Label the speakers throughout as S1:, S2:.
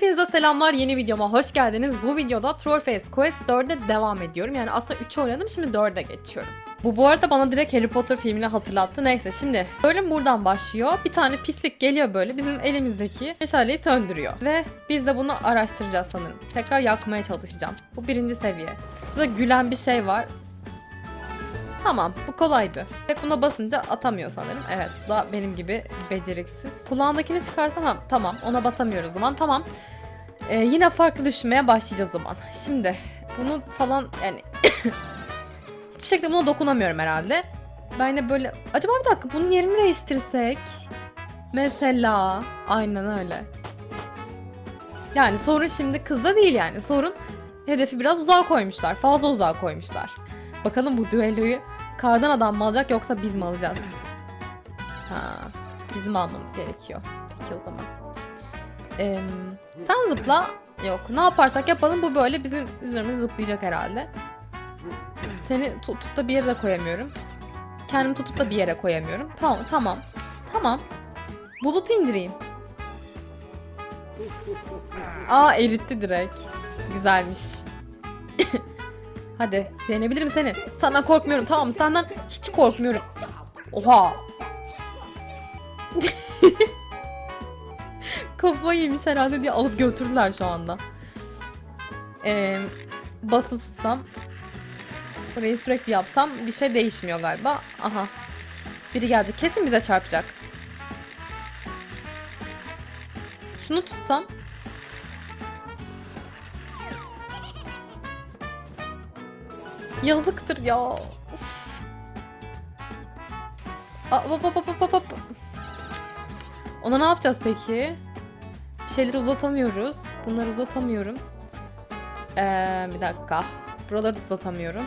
S1: Hepinize selamlar yeni videoma hoş geldiniz. Bu videoda Trollface Quest 4'e devam ediyorum. Yani aslında 3'ü oynadım şimdi 4'e geçiyorum. Bu bu arada bana direkt Harry Potter filmini hatırlattı. Neyse şimdi bölüm buradan başlıyor. Bir tane pislik geliyor böyle bizim elimizdeki meşaleyi söndürüyor. Ve biz de bunu araştıracağız sanırım. Tekrar yakmaya çalışacağım. Bu birinci seviye. Burada gülen bir şey var. Tamam bu kolaydı. Tek buna basınca atamıyor sanırım. Evet bu da benim gibi beceriksiz. Kulağındakini çıkarsam tamam ona basamıyoruz zaman tamam. Ee, yine farklı düşünmeye başlayacağız zaman. Şimdi bunu falan yani hiçbir şekilde buna dokunamıyorum herhalde. Ben yine böyle acaba bir dakika bunun yerini değiştirsek mesela aynen öyle. Yani sorun şimdi kızda değil yani sorun hedefi biraz uzağa koymuşlar fazla uzağa koymuşlar. Bakalım bu düelloyu kardan adam mı alacak yoksa biz mi alacağız? Ha, bizim almamız gerekiyor. Peki o zaman. Ee, sen zıpla. Yok ne yaparsak yapalım bu böyle bizim üzerimize zıplayacak herhalde. Seni tutup da bir yere de koyamıyorum. Kendimi tutup da bir yere koyamıyorum. Tamam tamam. Tamam. Bulut indireyim. Aa eritti direkt. Güzelmiş. Hadi yenebilirim seni. Senden korkmuyorum tamam mı? Senden hiç korkmuyorum. Oha. Kafayı yemiş herhalde diye alıp götürdüler şu anda. Ee, basılı tutsam. Burayı sürekli yapsam bir şey değişmiyor galiba. Aha. Biri gelecek. Kesin bize çarpacak. Şunu tutsam. Yazıktır ya. Of. Aa, hop, hop, hop, hop, hop. Ona ne yapacağız peki? Şeyleri uzatamıyoruz. Bunları uzatamıyorum. Ee, bir dakika. Buraları da uzatamıyorum.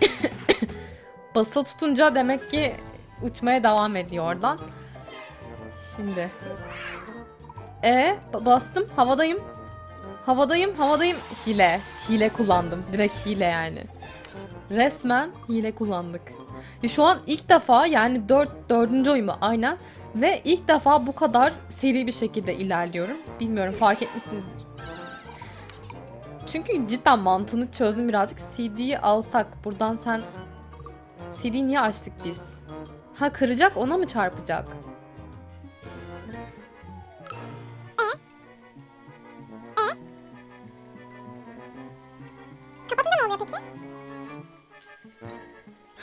S1: Basılı tutunca demek ki uçmaya devam ediyor oradan. Şimdi. E bastım. Havadayım. Havadayım, havadayım. Hile. Hile kullandım. Direkt hile yani. Resmen hile kullandık. Ya şu an ilk defa yani 4 dördüncü oyun mu? Aynen. Ve ilk defa bu kadar seri bir şekilde ilerliyorum. Bilmiyorum fark etmişsinizdir. Çünkü cidden mantığını çözdüm birazcık. CD'yi alsak buradan sen... CD'yi niye açtık biz? Ha kıracak ona mı çarpacak?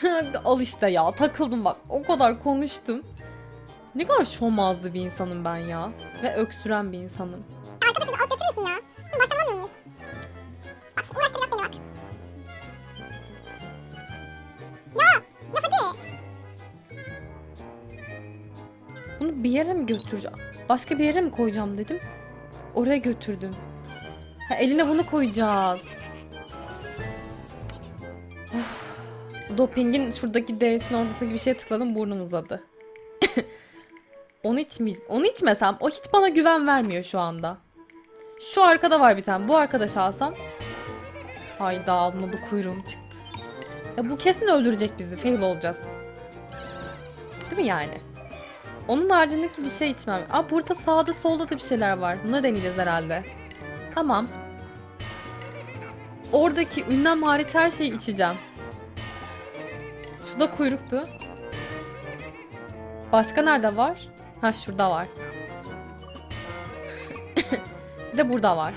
S1: Al işte ya takıldım bak o kadar konuştum. Ne kadar şomazlı bir insanım ben ya. Ve öksüren bir insanım.
S2: Arkadaşım alıp götürürsün ya. Hı, Başlamamıyor muyuz? Bak şimdi uğraştıracak beni bak. Ya! Ya hadi!
S1: Bunu bir yere mi götüreceğim? Başka bir yere mi koyacağım dedim. Oraya götürdüm. Ha, eline bunu koyacağız. Dopingin şuradaki D'sinin ortasındaki bir şeye tıkladım burnum uzadı. Onu içmeyiz. Onu içmesem o hiç bana güven vermiyor şu anda. Şu arkada var bir tane. Bu arkadaşı alsam. Hayda buna da kuyruğum çıktı. Ya bu kesin öldürecek bizi. Fail olacağız. Değil mi yani? Onun haricindeki bir şey içmem. Aa burada sağda solda da bir şeyler var. Bunları deneyeceğiz herhalde. Tamam. Oradaki ünlem hariç her şeyi içeceğim. Şu da kuyruktu. Başka nerede var? Ha şurada var. bir de burada var.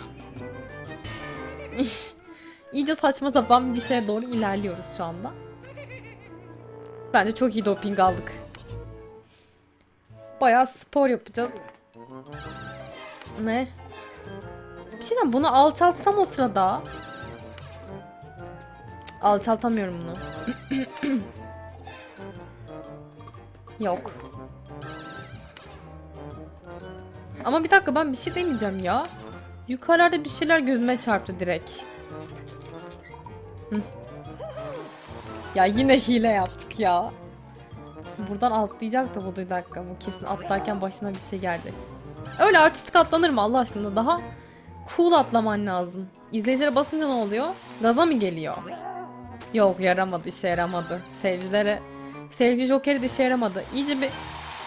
S1: İyice saçma sapan bir şeye doğru ilerliyoruz şu anda. Bence çok iyi doping aldık. Bayağı spor yapacağız. Ne? Bir şey diyeceğim, bunu alçaltsam o sırada. Cık, Alçaltamıyorum bunu. Yok. Ama bir dakika ben bir şey demeyeceğim ya. Yukarıda bir şeyler gözüme çarptı direkt. Ya yine hile yaptık ya. Buradan atlayacak da bu bir dakika. Bu kesin atlarken başına bir şey gelecek. Öyle artistik atlanır mı Allah aşkına? Daha cool atlaman lazım. İzleyicilere basınca ne oluyor? Gaza mı geliyor? Yok yaramadı işe yaramadı. Seyircilere Seyirci Joker'i de işe yaramadı. İyice bir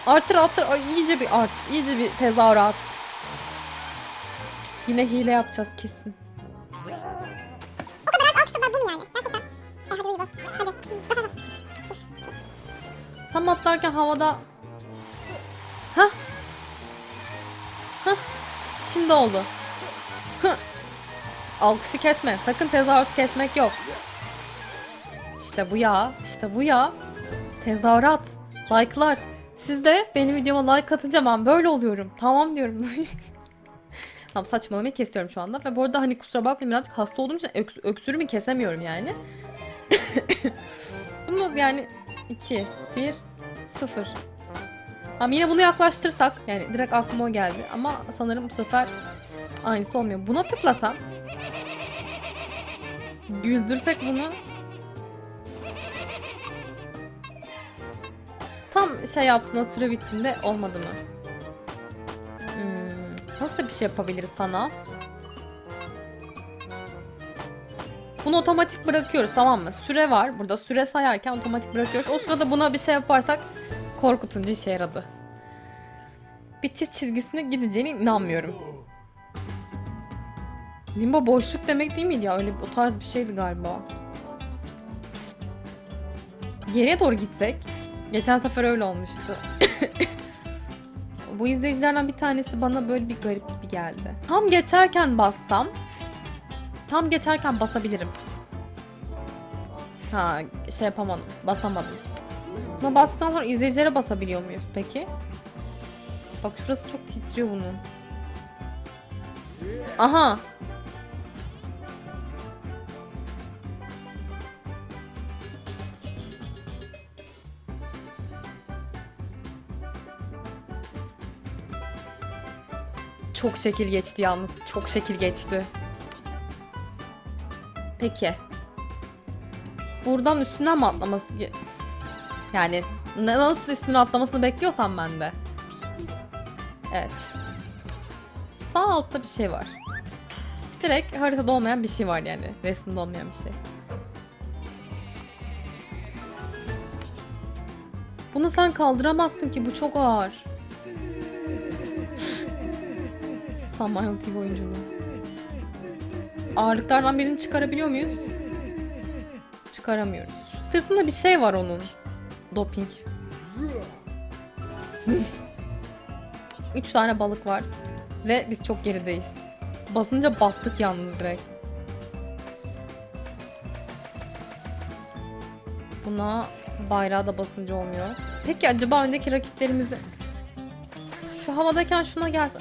S1: artır artır ay, iyice bir art. iyice bir tezahürat. Yine hile yapacağız kesin. Tam atlarken havada... Hah. Hah. Şimdi oldu. Hah. Alkışı kesme. Sakın tezahüratı kesmek yok. İşte bu ya. İşte bu ya. Tezahürat. Like'lar. Siz de benim videoma like atınca ben böyle oluyorum. Tamam diyorum. tamam saçmalamayı kesiyorum şu anda. Ve bu arada hani kusura bakmayın birazcık hasta olduğum için öks- öksürümü kesemiyorum yani. Bunu yani 2, 1, 0. Tamam yine bunu yaklaştırsak yani direkt aklıma o geldi ama sanırım bu sefer aynısı olmuyor. Buna tıklasam güldürsek bunu tam şey yaptığında süre bittiğinde olmadı mı? Hmm, nasıl bir şey yapabiliriz sana? Bunu otomatik bırakıyoruz tamam mı? Süre var. Burada süre sayarken otomatik bırakıyoruz. O sırada buna bir şey yaparsak korkutuncu işe yaradı. Bitiş çizgisine gideceğine inanmıyorum. Limbo boşluk demek değil miydi ya? Öyle o tarz bir şeydi galiba. Geriye doğru gitsek. Geçen sefer öyle olmuştu. Bu izleyicilerden bir tanesi bana böyle bir garip gibi geldi. Tam geçerken bassam Tam geçerken basabilirim. Ha şey yapamadım. Basamadım. Buna bastıktan sonra izleyicilere basabiliyor muyuz peki? Bak şurası çok titriyor bunun. Aha. Çok şekil geçti yalnız. Çok şekil geçti. Peki. Buradan üstünden mi atlaması? Yani nasıl üstüne atlamasını bekliyorsam ben de. Evet. Sağ altta bir şey var. Direkt haritada olmayan bir şey var yani. Resimde olmayan bir şey. Bunu sen kaldıramazsın ki bu çok ağır. Samanyolu TV oyunculuğu. Ağırlıklardan birini çıkarabiliyor muyuz? Çıkaramıyoruz. Sırtında bir şey var onun. Doping. Üç tane balık var. Ve biz çok gerideyiz. Basınca battık yalnız direkt. Buna bayrağı da basınca olmuyor. Peki acaba öndeki rakiplerimizi... Şu havadayken şuna gelse...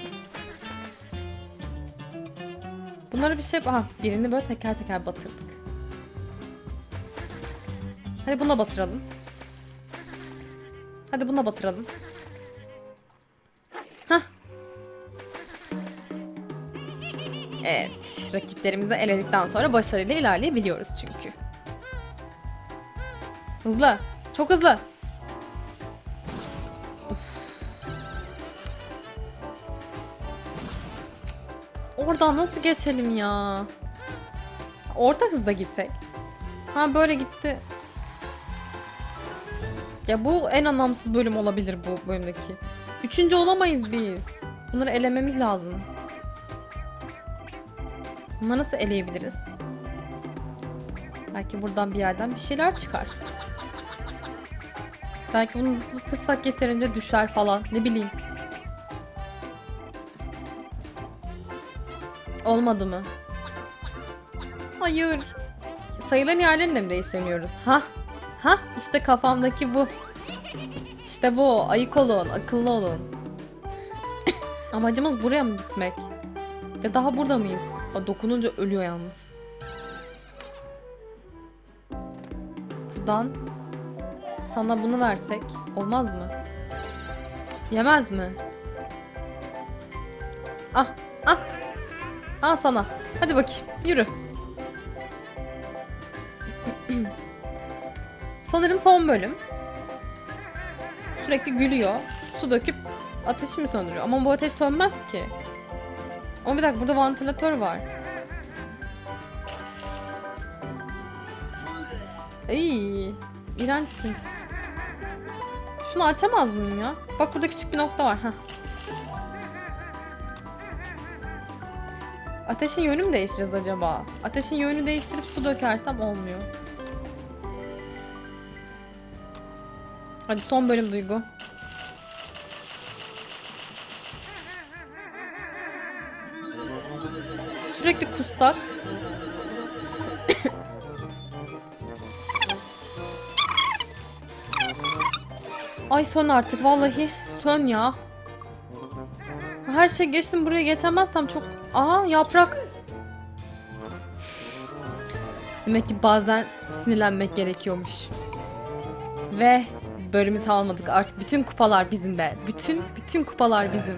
S1: Bunları bir şey... Aha birini böyle teker teker batırdık. Hadi buna batıralım. Hadi buna batıralım. Hah. Evet. Rakiplerimizi eledikten sonra başarıyla ilerleyebiliyoruz çünkü. Hızlı. Çok hızlı. Oradan nasıl geçelim ya? Orta hızda gitsek. Ha böyle gitti. Ya bu en anlamsız bölüm olabilir bu bölümdeki. Üçüncü olamayız biz. Bunları elememiz lazım. Bunları nasıl eleyebiliriz? Belki buradan bir yerden bir şeyler çıkar. Belki bunu zıplatırsak yeterince düşer falan. Ne bileyim. Olmadı mı? Hayır. Sayıların yerlerini mi değiştirmiyoruz? Ha? Ha? İşte kafamdaki bu. İşte bu. Ayık olun. Akıllı olun. Amacımız buraya mı gitmek? Ve daha burada mıyız? Aa, dokununca ölüyor yalnız. Buradan sana bunu versek olmaz mı? Yemez mi? Ah. Al sana. Hadi bakayım. Yürü. Sanırım son bölüm. Sürekli gülüyor. Su döküp ateşi mi söndürüyor? Ama bu ateş sönmez ki. Ama bir dakika burada vantilatör var. İyi. İğrençsin. Şunu açamaz mıyım ya? Bak burada küçük bir nokta var. Heh. Ateşin yönünü mü değiştiririz acaba? Ateşin yönünü değiştirip su dökersem olmuyor. Hadi son bölüm Duygu. Sürekli kustak. Ay sön artık vallahi sön ya. Her şey geçtim buraya geçemezsem çok... Aa yaprak. Demek ki bazen sinirlenmek gerekiyormuş. Ve bölümü tamamladık. Artık bütün kupalar bizim be. Bütün bütün kupalar bizim.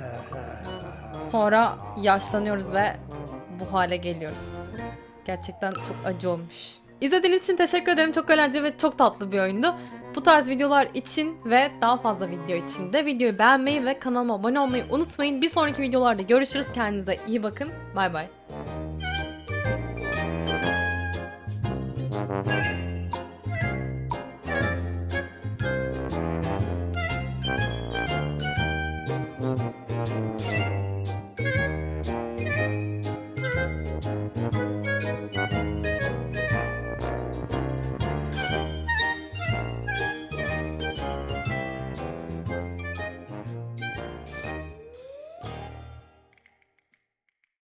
S1: Sonra yaşlanıyoruz ve bu hale geliyoruz. Gerçekten çok acı olmuş. İzlediğiniz için teşekkür ederim. Çok eğlenceli ve çok tatlı bir oyundu. Bu tarz videolar için ve daha fazla video için de videoyu beğenmeyi ve kanalıma abone olmayı unutmayın. Bir sonraki videolarda görüşürüz. Kendinize iyi bakın. Bay bay.